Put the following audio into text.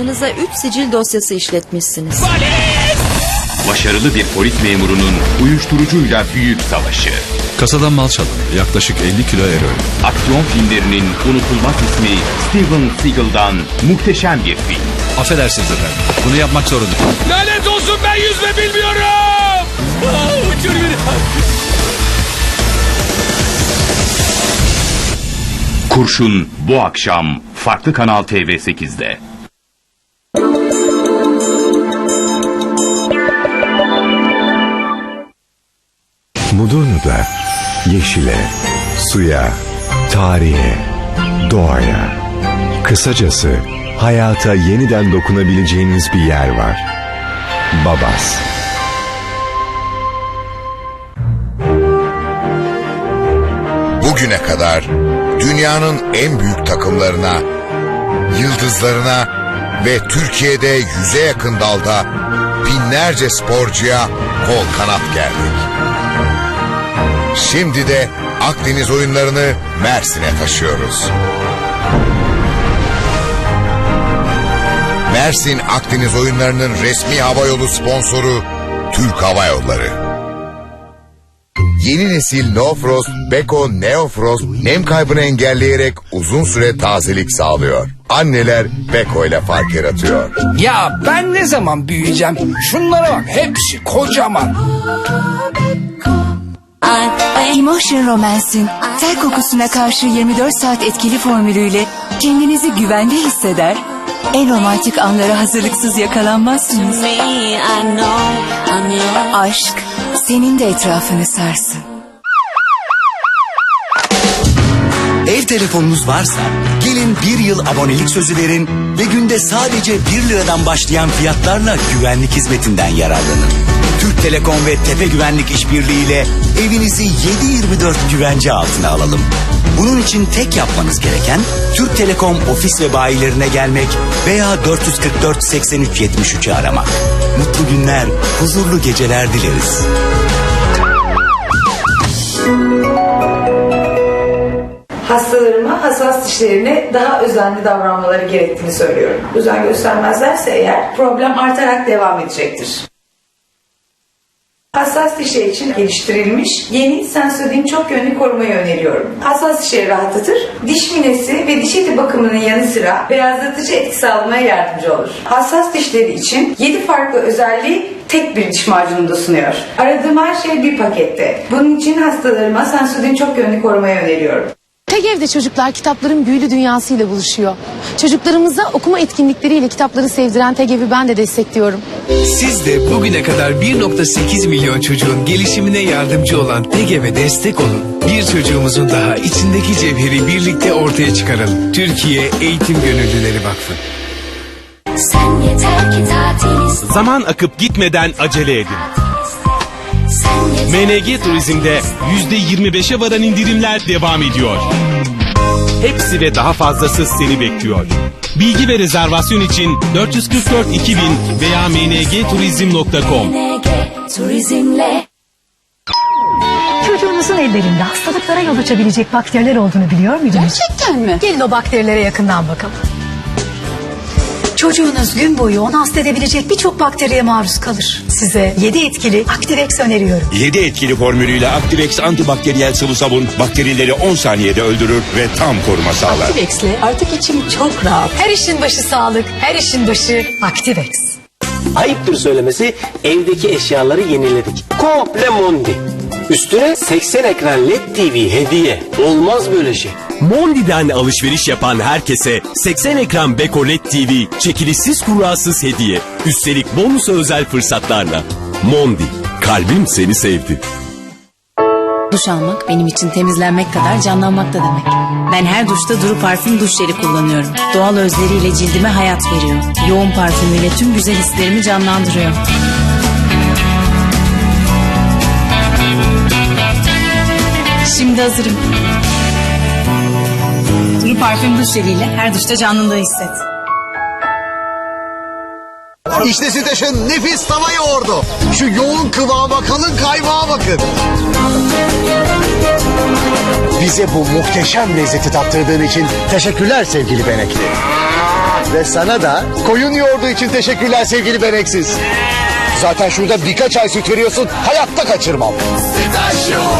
Adınıza 3 sicil dosyası işletmişsiniz. Başarılı bir polis memurunun uyuşturucuyla büyük savaşı. Kasadan mal çalındı. Yaklaşık 50 kilo eroin. Aksiyon filmlerinin unutulmaz ismi Steven Seagal'dan muhteşem bir film. Affedersiniz efendim. Bunu yapmak zorundayım. Lanet olsun ben yüzme bilmiyorum. Aa, uçur beni. Kurşun bu akşam farklı Kanal TV8'de. Mudurnu'da yeşile, suya, tarihe, doğaya, kısacası hayata yeniden dokunabileceğiniz bir yer var. Babas. Bugüne kadar dünyanın en büyük takımlarına, yıldızlarına ve Türkiye'de yüze yakın dalda binlerce sporcuya kol kanat gerdik. Şimdi de Akdeniz oyunlarını Mersin'e taşıyoruz. Mersin Akdeniz oyunlarının resmi havayolu sponsoru Türk Hava Yolları. Yeni nesil No Frost, Beko Neo Frost nem kaybını engelleyerek uzun süre tazelik sağlıyor. Anneler Beko ile fark yaratıyor. Ya ben ne zaman büyüyeceğim? Şunlara bak hepsi kocaman. Emotion Romance'in ter kokusuna karşı 24 saat etkili formülüyle kendinizi güvende hisseder, en romantik anlara hazırlıksız yakalanmazsınız. Aşk senin de etrafını sarsın. Ev telefonunuz varsa gelin bir yıl abonelik sözü verin ve günde sadece 1 liradan başlayan fiyatlarla güvenlik hizmetinden yararlanın. Türk Telekom ve Tepe Güvenlik İşbirliği ile evinizi 7-24 güvence altına alalım. Bunun için tek yapmanız gereken Türk Telekom ofis ve bayilerine gelmek veya 444 83 73'ü aramak. Mutlu günler, huzurlu geceler dileriz. Hastalarıma hassas dişlerine daha özenli davranmaları gerektiğini söylüyorum. Özen göstermezlerse eğer problem artarak devam edecektir. Hassas dişler için geliştirilmiş yeni Sensodyne çok yönlü korumayı öneriyorum. Hassas dişleri rahatlatır, diş minesi ve diş eti bakımının yanı sıra beyazlatıcı etki sağlamaya yardımcı olur. Hassas dişleri için 7 farklı özelliği tek bir diş macununda sunuyor. Aradığım her şey bir pakette. Bunun için hastalarıma Sensodyne çok yönlü korumayı öneriyorum. Evde çocuklar kitapların büyülü dünyasıyla buluşuyor. Çocuklarımıza okuma etkinlikleriyle kitapları sevdiren TEGEV'i ben de destekliyorum. Siz de bugüne kadar 1.8 milyon çocuğun gelişimine yardımcı olan TEGEV'e destek olun. Bir çocuğumuzun daha içindeki cevheri birlikte ortaya çıkaralım. Türkiye Eğitim Gönüllüleri Vakfı. Sen yeter ki tatil Zaman akıp gitmeden acele edin. MNG Turizm'de %25'e varan indirimler devam ediyor. Hepsi ve daha fazlası seni bekliyor. Bilgi ve rezervasyon için 444 2000 veya mngturizm.com. NG Turizmle Çocuğunuzun ellerinde hastalıklara yol açabilecek bakteriler olduğunu biliyor muydunuz? Gerçekten mi? Gelin o bakterilere yakından bakalım. Çocuğunuz gün boyu onu hasta edebilecek birçok bakteriye maruz kalır. Size 7 etkili Activex öneriyorum. 7 etkili formülüyle Activex antibakteriyel sıvı sabun bakterileri 10 saniyede öldürür ve tam koruma sağlar. Activex'le artık içim çok rahat. Her işin başı sağlık, her işin başı Activex. Ayıptır söylemesi evdeki eşyaları yeniledik. Komple Mondi. Üstüne 80 ekran LED TV hediye. Olmaz böyle şey. Mondi'den alışveriş yapan herkese 80 ekran Beko LED TV çekilişsiz kurasız hediye. Üstelik bonusa özel fırsatlarla. Mondi, kalbim seni sevdi. Duş almak benim için temizlenmek kadar canlanmak da demek. Ben her duşta Duru Parfüm duş jeli kullanıyorum. Doğal özleriyle cildime hayat veriyor. Yoğun parfümüyle tüm güzel hislerimi canlandırıyor. Şimdi hazırım. Duru Parfüm duş jeliyle her duşta canlılığı hisset. İşte Süteş'in nefis tava yoğurdu. Şu yoğun kıvama kalın kaymağa bakın. Bize bu muhteşem lezzeti tattırdığın için teşekkürler sevgili Benekli. Ve sana da koyun yoğurdu için teşekkürler sevgili Bereksiz. Zaten şurada birkaç ay süt veriyorsun hayatta kaçırmam. Sütaş yoğurt sever